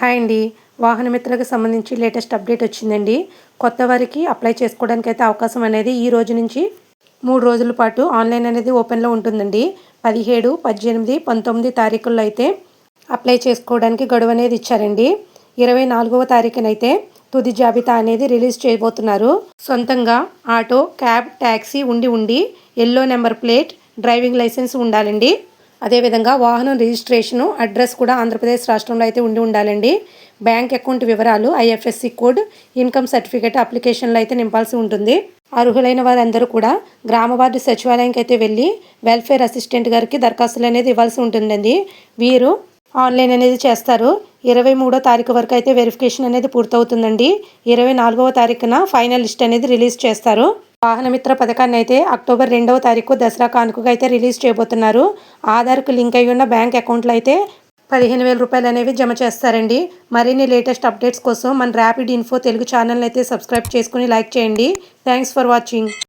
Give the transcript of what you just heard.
Hi అండి. వాహనమిత్రకు సంబంధించి latest update వచ్చిందండి. కొత్త వారికి అప్లై చేసుకోవడానికి అయితే అవకాశం అనేది ఈ రోజు నుంచి మూడు రోజుల పాటు ఆన్లైన్ అనేది ఓపెన్లో ఉంటుందండి. పదిహేడు పద్దెనిమిది పంతొమ్మిది తారీఖుల్లో అయితే అప్లై చేసుకోవడానికి గడువు అనేది ఇచ్చారండి. ఇరవై నాలుగవ తారీఖునైతే తుది జాబితా అనేది రిలీజ్ చేయబోతున్నారు. సొంతంగా ఆటో క్యాబ్ ట్యాక్సీ ఉండి ఉండి yellow number plate driving licence ఉండాలండి. అదేవిధంగా వాహనం రిజిస్ట్రేషను అడ్రస్ కూడా ఆంధ్రప్రదేశ్ రాష్ట్రంలో అయితే ఉండి ఉండాలండి. బ్యాంక్ అకౌంట్ వివరాలు ఐఎఫ్ఎస్సి కోడ్ ఇన్కమ్ సర్టిఫికేట్ అప్లికేషన్లో అయితే నింపాల్సి ఉంటుంది. అర్హులైన వారందరూ కూడా గ్రామ వార్డు సచివాలయంకి అయితే వెళ్ళి వెల్ఫేర్ అసిస్టెంట్ గారికి దరఖాస్తులు అనేది ఇవ్వాల్సి ఉంటుందండి. వీరు ఆన్లైన్ అనేది చేస్తారు. ఇరవై మూడో తారీఖు వరకు అయితే వెరిఫికేషన్ అనేది పూర్తవుతుందండి. ఇరవై నాలుగవ తారీఖున ఫైనల్ లిస్ట్ అనేది రిలీజ్ చేస్తారు. వాహనమిత్ర పథకాన్ని అయితే అక్టోబర్ రెండవ తారీఖు దసరా కానుకగా అయితే రిలీజ్ చేయబోతున్నారు. ఆధార్కు లింక్ అయి ఉన్న బ్యాంక్ అకౌంట్లో అయితే పదిహేను వేల రూపాయలు అనేవి జమ చేస్తారండి. మరిన్ని లేటెస్ట్ అప్డేట్స్ కోసం మన ర్యాపిడ్ ఇన్ఫో తెలుగు ఛానల్ అయితే సబ్స్క్రైబ్ చేసుకుని లైక్ చేయండి. Thanks for watching.